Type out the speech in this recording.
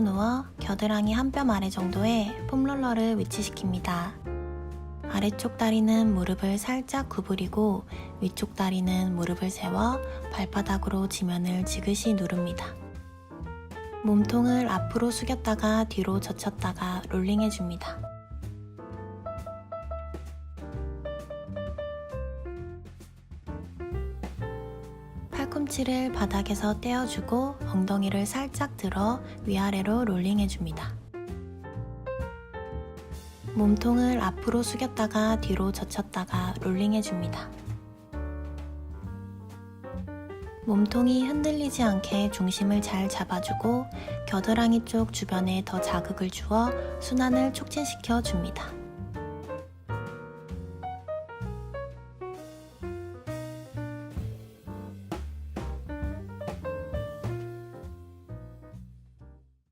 누워 겨드랑이 한 뼘 아래 정도에 폼롤러를 위치시킵니다. 아래쪽 다리는 무릎을 살짝 구부리고 위쪽 다리는 무릎을 세워 발바닥으로 지면을 지그시 누릅니다. 몸통을 앞으로 숙였다가 뒤로 젖혔다가 롤링해줍니다. 팔꿈치를 바닥에서 떼어주고 엉덩이를 살짝 들어 위아래로 롤링해줍니다. 몸통을 앞으로 숙였다가 뒤로 젖혔다가 롤링해줍니다. 몸통이 흔들리지 않게 중심을 잘 잡아주고 겨드랑이 쪽 주변에 더 자극을 주어 순환을 촉진시켜 줍니다.